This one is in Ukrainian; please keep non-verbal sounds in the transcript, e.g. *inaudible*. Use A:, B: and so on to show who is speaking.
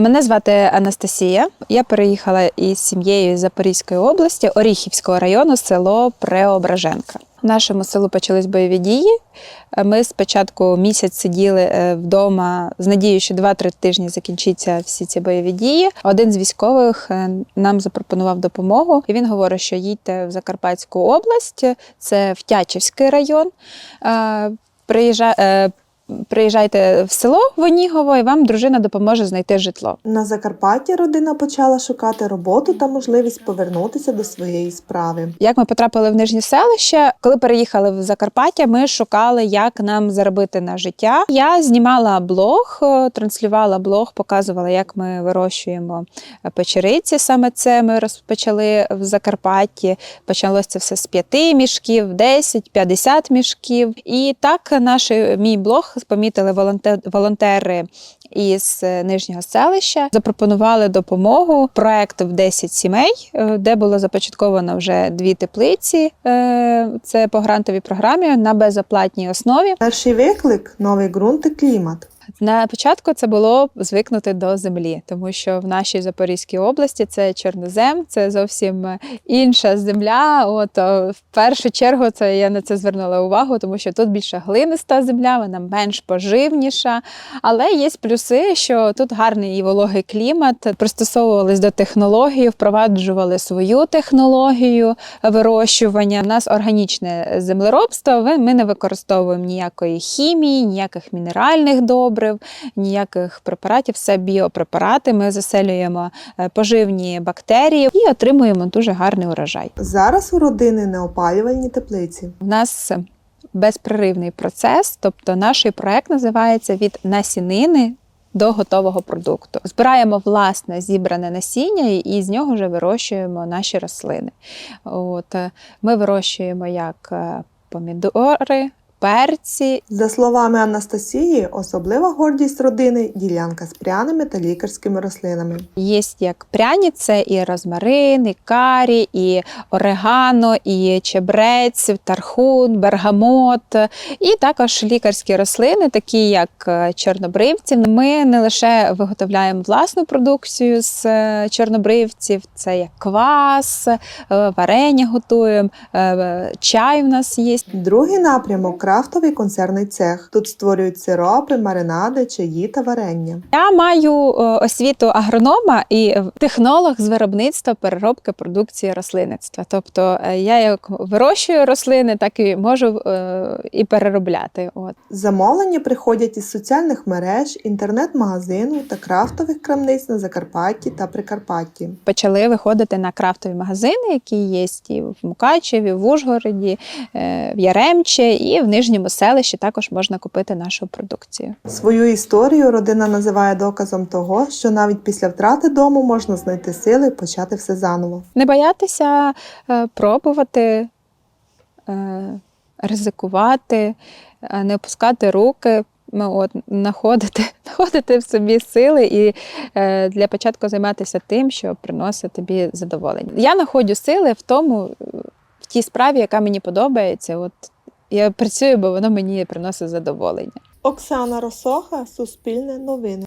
A: Мене звати Анастасія. Я переїхала із сім'єю з Запорізької області, Оріхівського району, село Преображенка. В нашому селу почались бойові дії. Ми спочатку місяць сиділи е, вдома з надією, що 2-3 тижні закінчаться всі ці бойові дії. Один з військових е, нам запропонував допомогу, і він говорить, що їдьте в Закарпатську область, це Втячівський район. Е, Приїжджа... е, Приїжджайте в село Вонігово, і вам дружина допоможе знайти житло.
B: На Закарпатті родина почала шукати роботу та можливість повернутися до своєї справи.
A: Як ми потрапили в нижнє селище, коли переїхали в Закарпаття, ми шукали, як нам заробити на життя. Я знімала блог, е, транслювала блог, показувала, як ми вирощуємо е, печериці. Саме це ми розпочали в Закарпатті. Почалося це все з п'яти мішків, 10, 50 мішків. І так наш мій блог помітили волонте- волонтери із е, нижнього селища, запропонували допомогу. Проект в 10 сімей, е, де було започатковано вже дві теплиці. е, Це по грантовій програмі на безоплатній основі.
B: Перший виклик новий ґрунт і клімат.
A: На початку це було звикнути до землі, тому що в нашій Запорізькій області це чорнозем, це зовсім інша земля. От в першу чергу це я на це звернула увагу, тому що тут більше глиниста земля, вона менш поживніша. Але є плюси, що тут гарний і вологий клімат, пристосовувались до технології, впроваджували свою технологію вирощування. У нас органічне землеробство. Ми не використовуємо ніякої хімії, ніяких мінеральних добрив, ніяких препаратів, все біопрепарати. Ми заселюємо е, поживні бактерії і отримуємо дуже гарний урожай.
B: Зараз у родини неопалювальні теплиці.
A: У нас безперервний процес, тобто наш проект називається від насінини. До готового продукту збираємо власне зібране насіння і- і з нього вже вирощуємо наші рослини. От е, ми вирощуємо як е, помідори, перці,
B: За словами Анастасії, особлива гордість родини ділянка з пряними та лікарськими рослинами.
A: Є як пряні, це і розмарин, і карі, і орегано, і чебрець, тархун, бергамот, і також лікарські рослини, такі як е, чорнобривці. Ми не лише виготовляємо власну продукцію з е, чорнобривців, це як квас, е, варення готуємо, чай в нас є.
B: Другий напрямок крафтовий консервний цех. Тут створюють сиропи, маринади, чаї та варення.
A: Я маю е, освіту агронома і технолог з виробництва переробки продукції рослинництва. Тобто е, я як вирощую рослини, так і можу е, і переробляти. От.
B: Замовлення приходять із соціальних мереж, інтернет-магазину та крафтових крамниць на Закарпатті та Прикарпатті.
A: Почали виходити на крафтові магазини, які є і в Мукачеві, в Ужгороді, е, в Яремче, і в Нижньому селищі також можна купити нашу продукцію.
B: Свою історію родина називає доказом того, що навіть після втрати дому можна знайти сили і почати все заново.
A: Не боятися е, пробувати, е, ризикувати, е, не опускати руки. ну, От, знаходити, *laughs* знаходити в собі сили і е, для початку займатися тим, що приносить тобі задоволення. Я знаходжу сили в тому, в тій справі, яка мені подобається. От я працюю, бо воно мені приносить задоволення.
B: Оксана Росоха, Суспільне новини.